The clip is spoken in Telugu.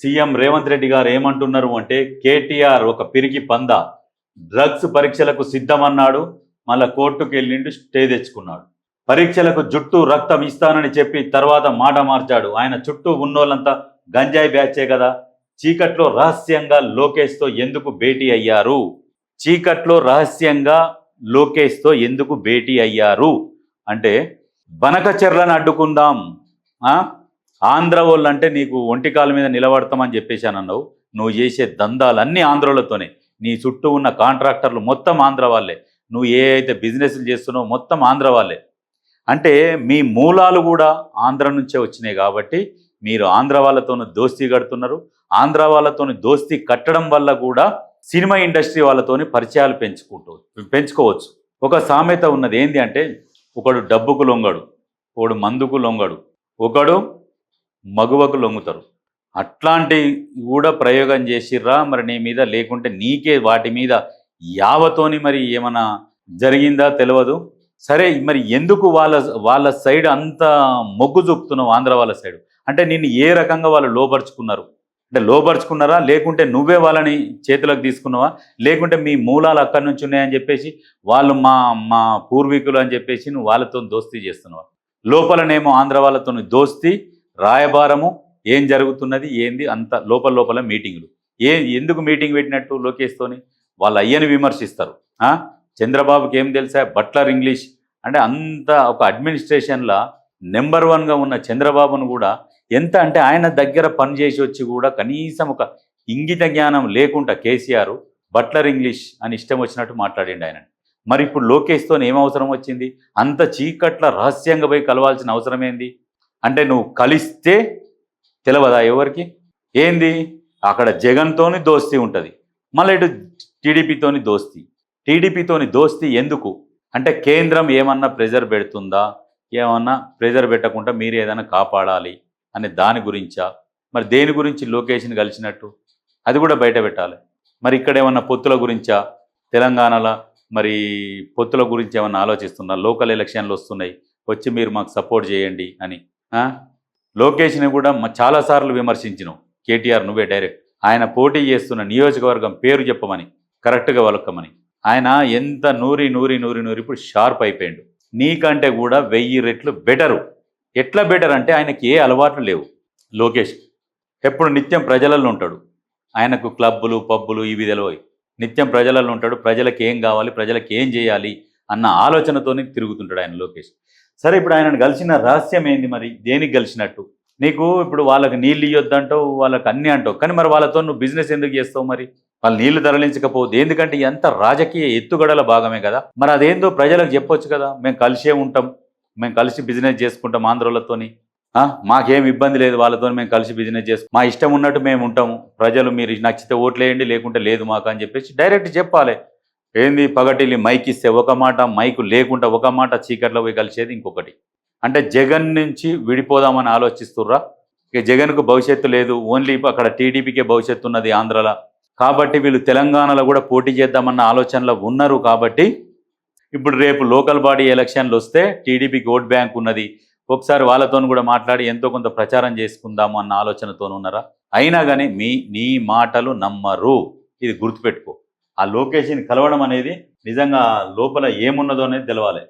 సీఎం రేవంత్ రెడ్డి గారు ఏమంటున్నారు అంటే కేటీఆర్ ఒక పిరికి పంద. డ్రగ్స్ పరీక్షలకు సిద్ధమన్నాడు మళ్ళా కోర్టుకు వెళ్ళిండు స్టే తెచ్చుకున్నాడు. పరీక్షలకు జుట్టు రక్తం ఇస్తానని చెప్పి తర్వాత మాట మార్చాడు. ఆయన చుట్టూ ఉన్నోళ్ళంతా గంజాయి బ్యాచే కదా. చీకట్లో రహస్యంగా లోకేష్తో ఎందుకు భేటీ అయ్యారు? చీకట్లో రహస్యంగా లోకేష్తో ఎందుకు భేటీ అయ్యారు? అంటే బనకచెర్లను అడ్డుకుందాం ఆంధ్ర వాళ్ళు అంటే నీకు ఒంటికాల మీద నిలబడతామని చెప్పేశానన్నావు. నువ్వు చేసే దందాలన్నీ ఆంధ్రలతోనే. నీ చుట్టూ ఉన్న కాంట్రాక్టర్లు మొత్తం ఆంధ్ర వాళ్ళే. నువ్వు ఏ అయితే బిజినెస్లు చేస్తున్నావో మొత్తం ఆంధ్ర వాళ్ళే. అంటే మీ మూలాలు కూడా ఆంధ్ర నుంచే వచ్చినాయి కాబట్టి మీరు ఆంధ్ర వాళ్ళతోనూ దోస్తీ కడుతున్నారు. ఆంధ్ర వాళ్ళతోని దోస్తీ కట్టడం వల్ల కూడా సినిమా ఇండస్ట్రీ వాళ్ళతోని పరిచయాలు పెంచుకుంటూ పెంచుకోవచ్చు. ఒక సామెత ఉన్నది ఏంటి అంటే ఒకడు డబ్బుకు లొంగడు ఒకడు మందుకు లొంగడు. ఒకడు మగువకు లొంగుతారు. అట్లాంటి కూడా ప్రయోగం చేసిర్రా మరి నీ మీద? లేకుంటే నీకే వాటి మీద యావతోని మరి ఏమైనా జరిగిందా తెలియదు సరే మరి ఎందుకు వాళ్ళ వాళ్ళ సైడ్ అంత మొగ్గు చూపుతున్నావు ఆంధ్ర వాళ్ళ సైడ్? అంటే నిన్ను ఏ రకంగా వాళ్ళు లోపరుచుకున్నారు? అంటే లోపరుచుకున్నారా? లేకుంటే నువ్వే వాళ్ళని చేతులకు తీసుకున్నావా? లేకుంటే మీ మూలాలు అక్కడి నుంచి ఉన్నాయని చెప్పేసి వాళ్ళు మా మా పూర్వీకులు అని చెప్పేసి నువ్వు వాళ్ళతో దోస్తీ చేస్తున్నావా? లోపలనేమో ఆంధ్ర వాళ్ళతో దోస్తీ రాయబారము ఏం జరుగుతున్నది ఏంది అంత లోపల లోపల మీటింగులు. ఏ ఎందుకు మీటింగ్ పెట్టినట్టు లోకేష్తోని వాళ్ళ అయ్యని విమర్శిస్తారు. చంద్రబాబుకి ఏం తెలుసా? Butler English. అంటే అంత ఒక అడ్మినిస్ట్రేషన్లో నెంబర్ వన్గా ఉన్న చంద్రబాబును కూడా ఎంత అంటే ఆయన దగ్గర పనిచేసి వచ్చి కూడా కనీసం ఒక ఇంగిత జ్ఞానం లేకుండా కేసీఆర్ బట్లర్ ఇంగ్లీష్ అని ఇష్టం వచ్చినట్టు మాట్లాడండి ఆయన మరి ఇప్పుడు లోకేష్తో ఏం అవసరం వచ్చింది? అంత చీకట్ల రహస్యంగా పోయి కలవాల్సిన అవసరం ఏంది? అంటే నువ్వు కలిస్తే తెలవదా ఎవరికి? ఏంది? అక్కడ జగన్తోని దోస్తీ ఉంటుంది. మళ్ళీ ఇటు టీడీపీతోని దోస్తీ. టీడీపీతోని దోస్తీ ఎందుకు? అంటే కేంద్రం ఏమన్నా ప్రెజర్ పెడుతుందా? ఏమన్నా ప్రెజర్ పెట్టకుండా మీరు ఏదైనా కాపాడాలి అనే దాని గురించా? మరి దేని గురించి లొకేషన్ కలిసినట్టు? అది కూడా బయట పెట్టాలి. మరి ఇక్కడ ఏమన్నా పొత్తుల గురించా? తెలంగాణలో మరి పొత్తుల గురించి ఏమన్నా ఆలోచిస్తున్నా? లోకల్ ఎలక్షన్లు వస్తున్నాయి. వచ్చి మీరు మాకు సపోర్ట్ చేయండి అని. లోకేష్ని కూడా చాలాసార్లు విమర్శించినావు కేటీఆర్ నువ్వే డైరెక్ట్. ఆయన పోటీ చేస్తున్న నియోజకవర్గం పేరు చెప్పమని కరెక్ట్గా వలకమని ఆయన ఎంత నూరి నూరి నూరి నూరి ఇప్పుడు షార్ప్ అయిపోయాడు. నీకంటే కూడా వెయ్యి రెట్లు బెటరు. ఎట్లా బెటర్ అంటే ఆయనకి ఏ అలవాట్లు లేవు. లోకేష్ ఎప్పుడు నిత్యం ప్రజలలో ఉంటాడు. ఆయనకు క్లబ్బులు పబ్బులు ఇవి తెలియవు నిత్యం ప్రజలలో ఉంటాడు. ప్రజలకు ఏం కావాలి ప్రజలకు ఏం చేయాలి అన్న ఆలోచనతోనే తిరుగుతుంటాడు ఆయన లోకేష్. సరే ఇప్పుడు ఆయనను కలిసిన రహస్యం ఏంది మరి? దేనికి కలిసినట్టు నీకు ఇప్పుడు వాళ్ళకి నీళ్ళు ఇవ్వద్దంటావు వాళ్ళకి అన్నీ అంటావు. కానీ మరి వాళ్ళతో నువ్వు బిజినెస్ ఎందుకు చేస్తావు మరి? వాళ్ళు నీళ్ళు తరలించకపోతే ఎందుకంటే ఎంత రాజకీయ ఎత్తుగడల భాగమే కదా. మరి అదేందో ప్రజలకు చెప్పొచ్చు కదా. మేము కలిసే ఉంటాం. మేము కలిసి బిజినెస్ చేసుకుంటాం ఆంధ్రులతోని మాకేం ఇబ్బంది లేదు వాళ్ళతో మేము కలిసి బిజినెస్ చేసుకుంటాం మా ఇష్టం ఉన్నట్టు మేము ఉంటాము. ప్రజలు మీరు నచ్చితే ఓట్లేయండి లేకుంటే లేదు మాకు అని చెప్పేసి డైరెక్ట్ చెప్పాలి. ఏంది? పగటిల్లి మైక్ ఇస్తే ఒక మాట మైకు లేకుండా ఒక మాట చీకట్లో పోయి కలిసేది ఇంకొకటి. అంటే జగన్ నుంచి విడిపోదామని ఆలోచిస్తుర్రా? ఇక జగన్కు భవిష్యత్తు లేదు. ఓన్లీ అక్కడ టీడీపీకే భవిష్యత్తు ఉన్నది ఆంధ్రలో. కాబట్టి వీళ్ళు తెలంగాణలో కూడా పోటీ చేద్దామన్న ఆలోచనలో ఉన్నారు కాబట్టి ఇప్పుడు రేపు లోకల్ బాడీ ఎలక్షన్లు వస్తే టీడీపీకి ఓట్ బ్యాంక్ ఉన్నది. ఒకసారి వాళ్ళతో కూడా మాట్లాడి ఎంతో కొంత ప్రచారం చేసుకుందాము అన్న ఆలోచనతో ఉన్నారా అయినా కానీ మీ నీ మాటలు నమ్మరు. ఇది గుర్తుపెట్టుకో. ఆ లొకేషన్ కలవడం అనేది నిజంగా లోపల ఏమున్నదో అనేది తెలవాలి.